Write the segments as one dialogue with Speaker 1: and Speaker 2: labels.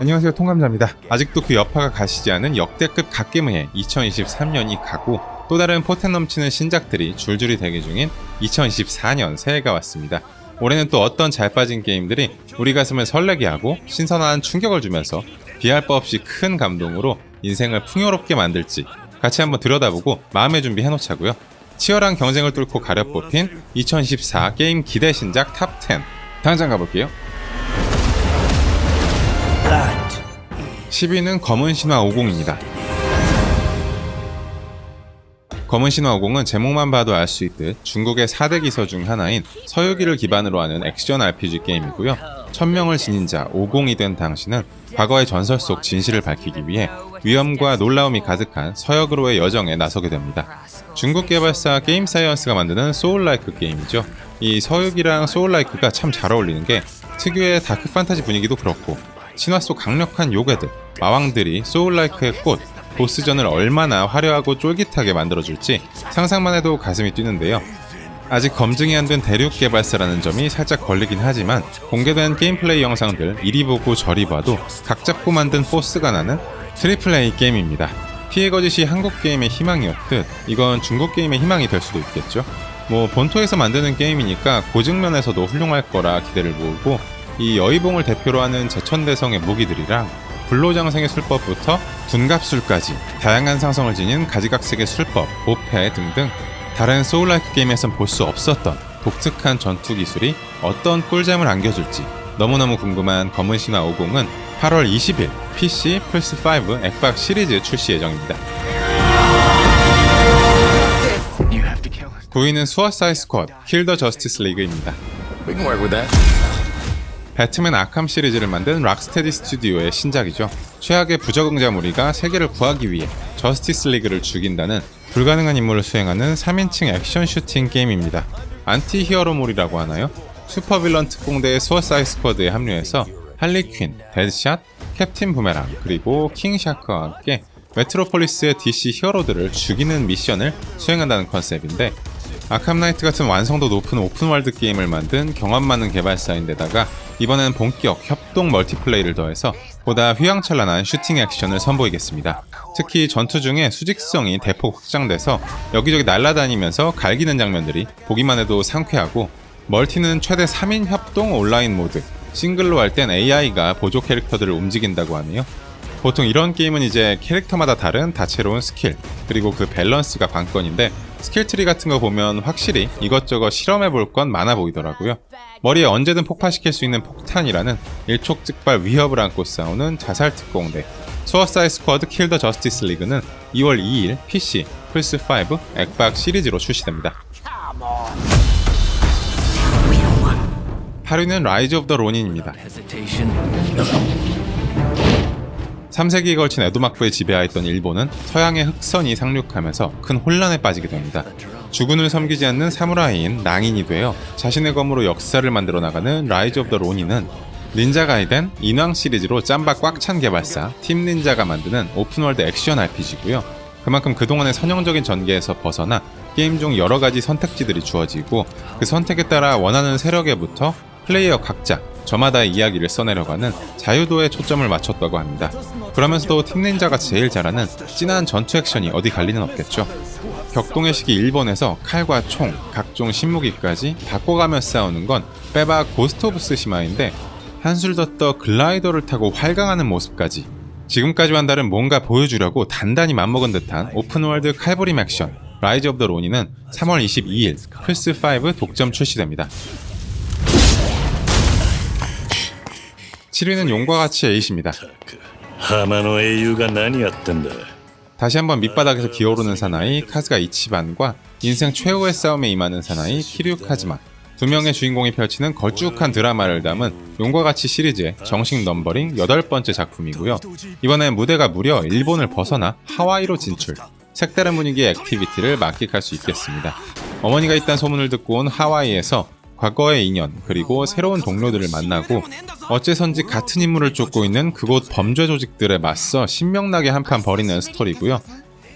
Speaker 1: 안녕하세요 통감자입니다. 아직도 그 여파가 가시지 않은 역대급 갓게임의 2023년이 가고 또 다른 포텐 넘치는 신작들이 줄줄이 대기 중인 2024년 새해가 왔습니다. 올해는 또 어떤 잘 빠진 게임들이 우리 가슴을 설레게 하고 신선한 충격을 주면서 비할 바 없이 큰 감동으로 인생을 풍요롭게 만들지 같이 한번 들여다보고 마음의 준비 해놓자고요. 치열한 경쟁을 뚫고 가려 뽑힌 2024 게임 기대 신작 탑10 당장 가볼게요. 10위는 검은 신화 50입니다. 검은 신화 50은 제목만 봐도 알 수 있듯 중국의 4대 기서 중 하나인 서유기를 기반으로 하는 액션 RPG 게임이고요. 천명을 지닌 자 50이 된 당신은 과거의 전설 속 진실을 밝히기 위해 위험과 놀라움이 가득한 서역으로의 여정에 나서게 됩니다. 중국 개발사 게임 사이언스가 만드는 소울라이크 게임이죠. 이 서유기랑 소울라이크가 참 잘 어울리는 게 특유의 다크 판타지 분위기도 그렇고 신화 속 강력한 요괴들, 마왕들이 소울라이크의 꽃, 보스전을 얼마나 화려하고 쫄깃하게 만들어줄지 상상만 해도 가슴이 뛰는데요. 아직 검증이 안 된 대륙 개발사라는 점이 살짝 걸리긴 하지만 공개된 게임 플레이 영상들 이리 보고 저리 봐도 각 잡고 만든 포스가 나는 트리플 A 게임입니다. 피해 거짓이 한국 게임의 희망이었듯 이건 중국 게임의 희망이 될 수도 있겠죠. 뭐 본토에서 만드는 게임이니까 고증면에서도 훌륭할 거라 기대를 모으고 이 여의봉을 대표로 하는 제천대성의 무기들이랑 불로장생의 술법부터 둔갑술까지 다양한 상성을 지닌 가지각색의 술법, 보패 등등 다른 소울라이크 게임에선 볼 수 없었던 독특한 전투 기술이 어떤 꿀잼을 안겨줄지 너무너무 궁금한 검은 신화 50은 8월 20일 PC, 플스5, 엑박 시리즈 출시 예정입니다. 9위는 수어사이 스쿼드, 킬더 저스티스 리그입니다. 배트맨 아캄 시리즈를 만든 락스테디 스튜디오의 신작이죠. 최악의 부적응자 무리가 세계를 구하기 위해 저스티스 리그를 죽인다는 불가능한 임무를 수행하는 3인칭 액션 슈팅 게임입니다. 안티 히어로몰이라고 하나요? 슈퍼빌런 특공대의 수어사이 스쿼드에 합류해서 할리퀸, 데드샷, 캡틴 부메랑, 그리고 킹 샤크와 함께 메트로폴리스의 DC 히어로들을 죽이는 미션을 수행한다는 컨셉인데 아캄 나이트 같은 완성도 높은 오픈월드 게임을 만든 경험 많은 개발사인데다가 이번엔 본격 협동 멀티플레이를 더해서 보다 휘황찬란한 슈팅 액션을 선보이겠습니다. 특히 전투 중에 수직성이 대폭 확장돼서 여기저기 날아다니면서 갈기는 장면들이 보기만 해도 상쾌하고 멀티는 최대 3인 협동 온라인 모드 싱글로 할 땐 AI가 보조 캐릭터들을 움직인다고 하네요. 보통 이런 게임은 이제 캐릭터마다 다른 다채로운 스킬 그리고 그 밸런스가 관건인데 스킬 트리 같은 거 보면 확실히 이것저것 실험해 볼 건 많아 보이더라고요. 머리에 언제든 폭파시킬 수 있는 폭탄이라는 일촉즉발 위협을 안고 싸우는 자살 특공대 수어사이 스쿼드 킬더 저스티스 리그는 2월 2일 PC, 플스5, 엑박 시리즈로 출시됩니다. 8위는 라이즈 오브 더 로닌입니다.
Speaker 2: Hesitation.
Speaker 1: 3세기에 걸친 에도마크에 지배하였던 일본은 서양의 흑선이 상륙하면서 큰 혼란에 빠지게 됩니다. 주군을 섬기지 않는 사무라이인 낭인이 되어 자신의 검으로 역사를 만들어 나가는 라이즈 오브 더 로니는 닌자 가이덴, 인왕 시리즈로 짬바 꽉 찬 개발사 팀 닌자가 만드는 오픈월드 액션 RPG고요. 그만큼 그동안의 선형적인 전개에서 벗어나 게임 중 여러 가지 선택지들이 주어지고 그 선택에 따라 원하는 세력에부터 플레이어 각자 저마다의 이야기를 써내려가는 자유도에 초점을 맞췄다고 합니다. 그러면서도 팀 닌자가 제일 잘하는 진한 전투 액션이 어디 갈 리는 없겠죠. 격동의 시기 일본에서 칼과 총, 각종 신무기까지 바꿔가며 싸우는 건 빼박 고스트 오브 스시마인데 한술 더떠 글라이더를 타고 활강하는 모습까지 지금까지와는 다른 뭔가 보여주려고 단단히 맘먹은 듯한 오픈월드 칼부림 액션 라이즈 오브 더 로니는 3월 22일 플스5 독점 출시됩니다. 7위는 용과 같이 에잇입니다.
Speaker 3: 그 하마노의 유가 난이었던데.
Speaker 1: 다시 한번 밑바닥에서 기어오르는 사나이 카즈가 이치반과 인생 최후의 싸움에 임하는 사나이 키류 카즈마 두 명의 주인공이 펼치는 걸쭉한 드라마를 담은 용과 같이 시리즈의 정식 넘버링 여덟 번째 작품이고요. 이번엔 무대가 무려 일본을 벗어나 하와이로 진출. 색다른 분위기의 액티비티를 만끽할 수 있겠습니다. 어머니가 있다는 소문을 듣고 온 하와이에서 과거의 인연 그리고 새로운 동료들을 만나고 어째선지 같은 임무를 쫓고 있는 그곳 범죄 조직들에 맞서 신명나게 한판 벌이는 스토리고요.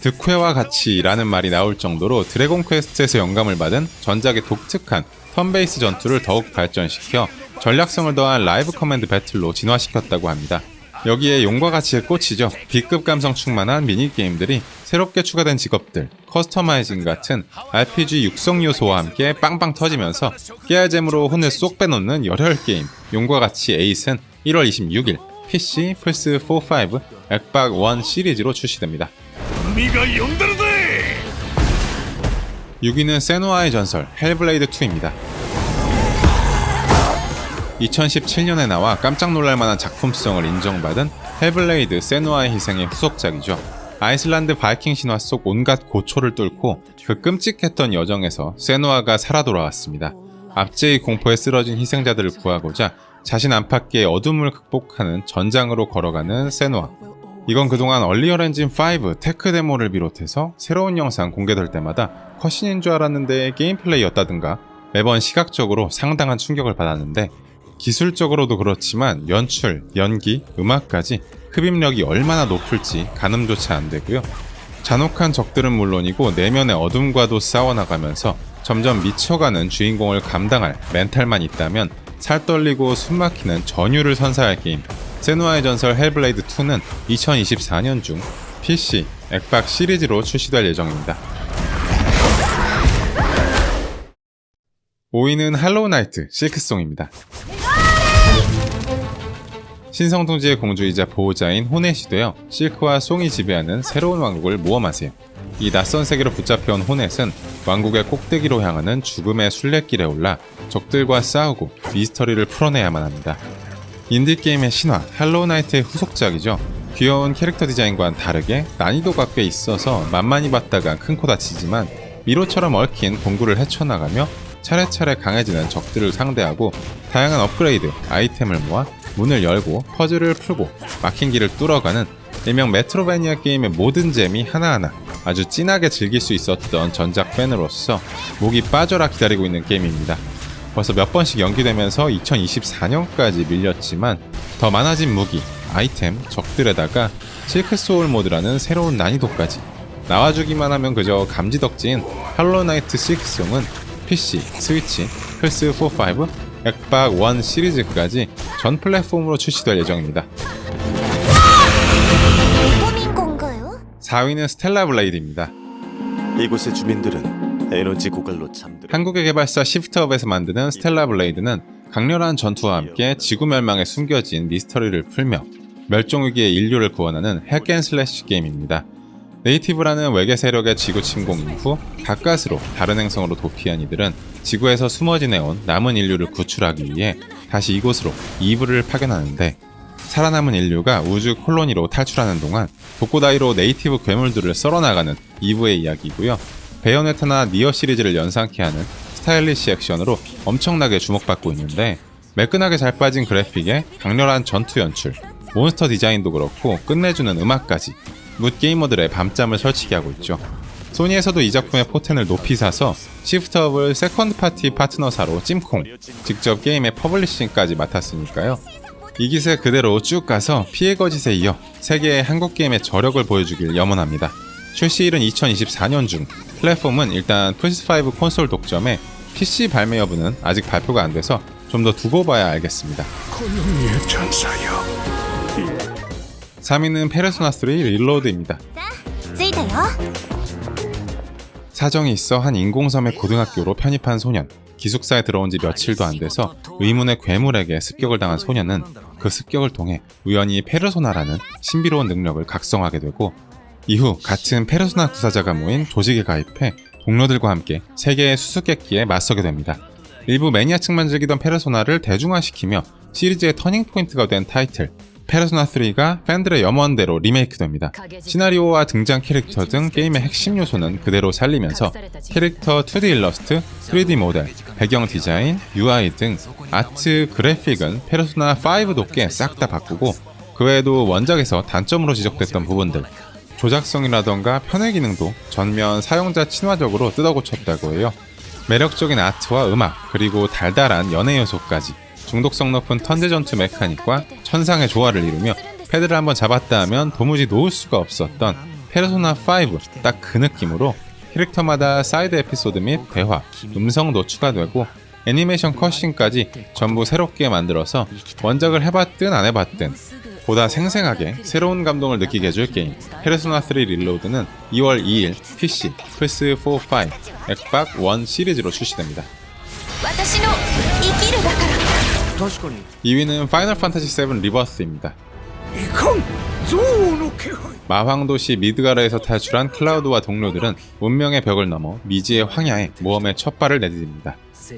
Speaker 1: 득회와 같이라는 말이 나올 정도로 드래곤 퀘스트에서 영감을 받은 전작의 독특한 턴베이스 전투를 더욱 발전시켜 전략성을 더한 라이브 커맨드 배틀로 진화시켰다고 합니다. 여기에 용과 가치의 꽃이죠. B급 감성 충만한 미니게임들이 새롭게 추가된 직업들, 커스터마이징 같은 RPG 육성 요소와 함께 빵빵 터지면서 깨알잼으로 혼을 쏙 빼놓는 열혈 게임 용과 같이 에이스는 1월 26일 PC, 플스4, 5, 액박 1 시리즈로 출시됩니다. 6위는 세노아의 전설 헬블레이드 2입니다. 2017년에 나와 깜짝 놀랄 만한 작품성을 인정받은 헬블레이드 세노아의 희생의 후속작이죠. 아이슬란드 바이킹 신화 속 온갖 고초를 뚫고 그 끔찍했던 여정에서 세노아가 살아 돌아왔습니다. 압제의 공포에 쓰러진 희생자들을 구하고자 자신 안팎의 어둠을 극복하는 전장으로 걸어가는 세노아. 이건 그동안 얼리얼 엔진 5 테크 데모를 비롯해서 새로운 영상 공개될 때마다 컷신인 줄 알았는데 게임 플레이였다든가 매번 시각적으로 상당한 충격을 받았는데 기술적으로도 그렇지만 연출, 연기, 음악까지 흡입력이 얼마나 높을지 가늠조차 안 되고요. 잔혹한 적들은 물론이고 내면의 어둠과도 싸워나가면서 점점 미쳐가는 주인공을 감당할 멘탈만 있다면 살 떨리고 숨막히는 전율을 선사할 게임 세누아의 전설 헬블레이드 2는 2024년 중 PC, 엑박 시리즈로 출시될 예정입니다. 5위는 할로우 나이트 실크송입니다. 신성동지의 공주이자 보호자인 호넷이 되어 실크와 송이 지배하는 새로운 왕국을 모험하세요. 이 낯선 세계로 붙잡혀온 호넷은 왕국의 꼭대기로 향하는 죽음의 순례길에 올라 적들과 싸우고 미스터리를 풀어내야만 합니다. 인디게임의 신화 할로우 나이트의 후속작이죠. 귀여운 캐릭터 디자인과는 다르게 난이도가 꽤 있어서 만만히 봤다가 큰 코 다치지만 미로처럼 얽힌 동굴을 헤쳐나가며 차례차례 강해지는 적들을 상대하고 다양한 업그레이드, 아이템을 모아 문을 열고 퍼즐을 풀고 막힌 길을 뚫어가는 일명 메트로베니아 게임의 모든 재미 하나하나 아주 진하게 즐길 수 있었던 전작 팬으로서 목이 빠져라 기다리고 있는 게임입니다. 벌써 몇 번씩 연기되면서 2024년까지 밀렸지만 더 많아진 무기, 아이템, 적들에다가 실크 소울 모드라는 새로운 난이도까지 나와주기만 하면 그저 감지덕지인 할로나이트 6송은 PC, 스위치, 플스 4, 5, 엑박 1 시리즈까지 전 플랫폼으로 출시될 예정입니다.
Speaker 4: 꿈인 건가요?
Speaker 1: 4위는 스텔라 블레이드입니다.
Speaker 5: 이곳의 주민들은 에너지 고갈로 잠들어
Speaker 1: 한국의 개발사 시프트업에서 만드는 스텔라 블레이드는 강렬한 전투와 함께 지구 멸망에 숨겨진 미스터리를 풀며 멸종 위기의 인류를 구원하는 핵앤슬래시 게임입니다. 네이티브라는 외계 세력의 지구 침공 이후 가까스로 다른 행성으로 도피한 이들은 지구에서 숨어 지내온 남은 인류를 구출하기 위해 다시 이곳으로 이브를 파견하는데 살아남은 인류가 우주 콜로니로 탈출하는 동안 독고다이로 네이티브 괴물들을 썰어나가는 이브의 이야기이고요. 베요네타나 니어 시리즈를 연상케 하는 스타일리시 액션으로 엄청나게 주목받고 있는데 매끈하게 잘 빠진 그래픽에 강렬한 전투 연출, 몬스터 디자인도 그렇고 끝내주는 음악까지 묻 게이머들의 밤잠을 설치게 하고 있죠. 소니에서도 이 작품의 포텐을 높이 사서 시프트업을 세컨드 파티 파트너사로 찜콩, 직접 게임의 퍼블리싱까지 맡았으니까요. 이 기세 그대로 쭉 가서 피해 거짓에 이어 세계의 한국 게임의 저력을 보여주길 염원합니다. 출시일은 2024년 중, 플랫폼은 일단 플스5 콘솔 독점에 PC 발매 여부는 아직 발표가 안 돼서 좀 더 두고 봐야 알겠습니다. 3위는 페르소나 3 릴로드입니다. 사정이 있어 한 인공섬의 고등학교로 편입한 소년. 기숙사에 들어온 지 며칠도 안 돼서 의문의 괴물에게 습격을 당한 소년은 그 습격을 통해 우연히 페르소나라는 신비로운 능력을 각성하게 되고 이후 같은 페르소나 구사자가 모인 조직에 가입해 동료들과 함께 세계의 수수께끼에 맞서게 됩니다. 일부 매니아층만 즐기던 페르소나를 대중화시키며 시리즈의 터닝포인트가 된 타이틀 페르소나 3가 팬들의 염원대로 리메이크됩니다. 시나리오와 등장 캐릭터 등 게임의 핵심 요소는 그대로 살리면서 캐릭터 2D 일러스트, 3D 모델, 배경 디자인, UI 등 아트, 그래픽은 페르소나 5 돕게 싹 다 바꾸고 그 외에도 원작에서 단점으로 지적됐던 부분들 조작성이라던가 편의 기능도 전면 사용자 친화적으로 뜯어고쳤다고 해요. 매력적인 아트와 음악 그리고 달달한 연애 요소까지 중독성 높은 턴제 전투 메카닉과 천상의 조화를 이루며 패드를 한번 잡았다 하면 도무지 놓을 수가 없었던 페르소나 5 딱 그 느낌으로 캐릭터마다 사이드 에피소드 및 대화, 음성도 추가되고 애니메이션 컷신까지 전부 새롭게 만들어서 원작을 해봤든 안 해봤든 보다 생생하게 새로운 감동을 느끼게 해줄 게임 페르소나 3 릴로드는 2월 2일 PC, 플스4, 5, 엑박 1 시리즈로 출시됩니다. 2위는 파이널 판타지 7 리버스입니다. 마황도시 미드가르에서 탈출한 클라우드와 동료들은 운명의 벽을 넘어 미지의 황야에 모험의 첫 발을 내딛습니다.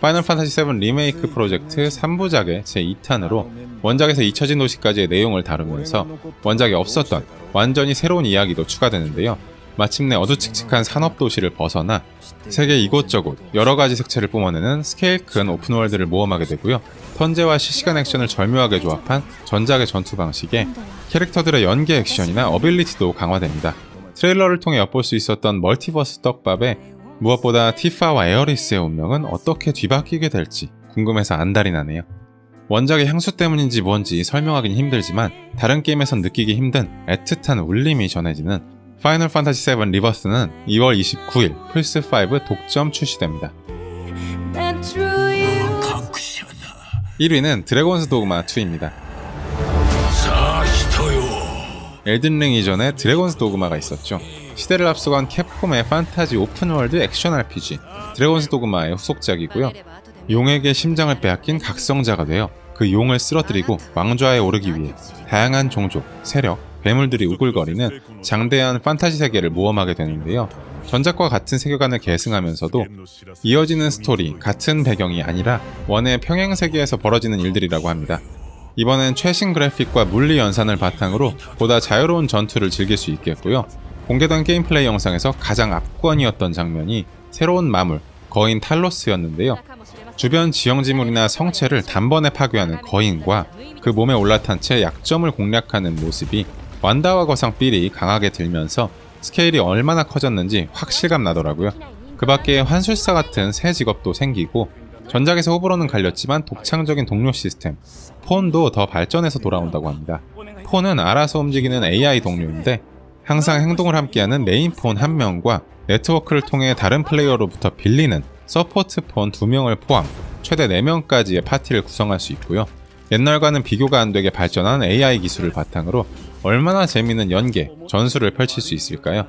Speaker 1: 파이널 판타지 7 리메이크 프로젝트 3부작의 제2탄으로 원작에서 잊혀진 도시까지의 내용을 다루면서 원작에 없었던 완전히 새로운 이야기도 추가되는데요. 마침내 어두칙칙한 산업 도시를 벗어나 세계 이곳저곳 여러 가지 색채를 뿜어내는 스케일 큰 오픈월드를 모험하게 되고요. 턴제와 실시간 액션을 절묘하게 조합한 전작의 전투 방식에 캐릭터들의 연계 액션이나 어빌리티도 강화됩니다. 트레일러를 통해 엿볼 수 있었던 멀티버스 떡밥에 무엇보다 티파와 에어리스의 운명은 어떻게 뒤바뀌게 될지 궁금해서 안달이 나네요. 원작의 향수 때문인지 뭔지 설명하기는 힘들지만 다른 게임에선 느끼기 힘든 애틋한 울림이 전해지는 파이널 판타지 7 리버스는 2월 29일 플스5 독점 출시됩니다. 1위는 드래곤스 도그마 2입니다. 엘든링 이전에 드래곤스 도그마가 있었죠. 시대를 앞서간 캡콤의 판타지 오픈월드 액션 RPG 드래곤스 도그마의 후속작이고요. 용에게 심장을 빼앗긴 각성자가 되어 그 용을 쓰러뜨리고 왕좌에 오르기 위해 다양한 종족, 세력, 괴물들이 우글거리는 장대한 판타지 세계를 모험하게 되는데요. 전작과 같은 세계관을 계승하면서도 이어지는 스토리, 같은 배경이 아니라 원의 평행 세계에서 벌어지는 일들이라고 합니다. 이번엔 최신 그래픽과 물리 연산을 바탕으로 보다 자유로운 전투를 즐길 수 있겠고요. 공개된 게임 플레이 영상에서 가장 압권이었던 장면이 새로운 마물, 거인 탈로스였는데요. 주변 지형지물이나 성체를 단번에 파괴하는 거인과 그 몸에 올라탄 채 약점을 공략하는 모습이 완다와 거상 삘이 강하게 들면서 스케일이 얼마나 커졌는지 확실감 나더라고요. 그 밖에 환술사 같은 새 직업도 생기고 전작에서 호불호는 갈렸지만 독창적인 동료 시스템, 폰도 더 발전해서 돌아온다고 합니다. 폰은 알아서 움직이는 AI 동료인데 항상 행동을 함께하는 메인 폰 한 명과 네트워크를 통해 다른 플레이어로부터 빌리는 서포트 폰 두 명을 포함 최대 4명까지의 파티를 구성할 수 있고요. 옛날과는 비교가 안 되게 발전한 AI 기술을 바탕으로 얼마나 재미있는 연계, 전술을 펼칠 수 있을까요?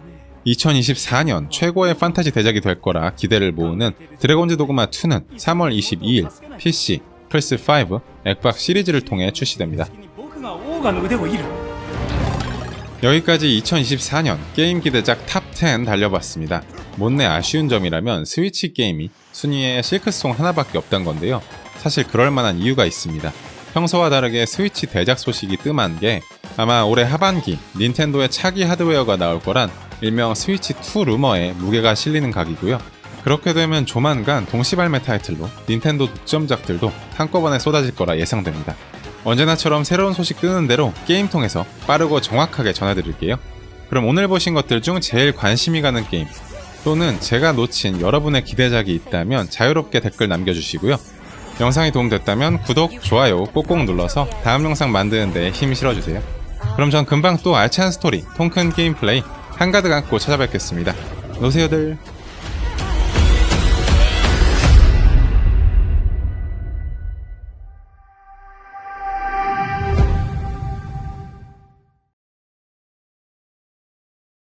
Speaker 1: 2024년 최고의 판타지 대작이 될 거라 기대를 모으는 드래곤즈 도그마 2는 3월 22일 PC, PS5, 액박 시리즈를 통해 출시됩니다. 여기까지 2024년 게임 기대작 탑10 달려봤습니다. 못내 아쉬운 점이라면 스위치 게임이 순위에 실크송 하나밖에 없단 건데요. 사실 그럴 만한 이유가 있습니다. 평소와 다르게 스위치 대작 소식이 뜸한 게 아마 올해 하반기 닌텐도의 차기 하드웨어가 나올 거란 일명 스위치2 루머에 무게가 실리는 각이고요. 그렇게 되면 조만간 동시 발매 타이틀로 닌텐도 독점작들도 한꺼번에 쏟아질 거라 예상됩니다. 언제나처럼 새로운 소식 뜨는 대로 게임 통해서 빠르고 정확하게 전해드릴게요. 그럼 오늘 보신 것들 중 제일 관심이 가는 게임 또는 제가 놓친 여러분의 기대작이 있다면 자유롭게 댓글 남겨주시고요. 영상이 도움됐다면 구독, 좋아요 꼭꼭 눌러서 다음 영상 만드는 데 힘 실어주세요. 그럼 전 금방 또 알찬 스토리, 통큰 게임 플레이 한가득 안고 찾아뵙겠습니다. 노세요들.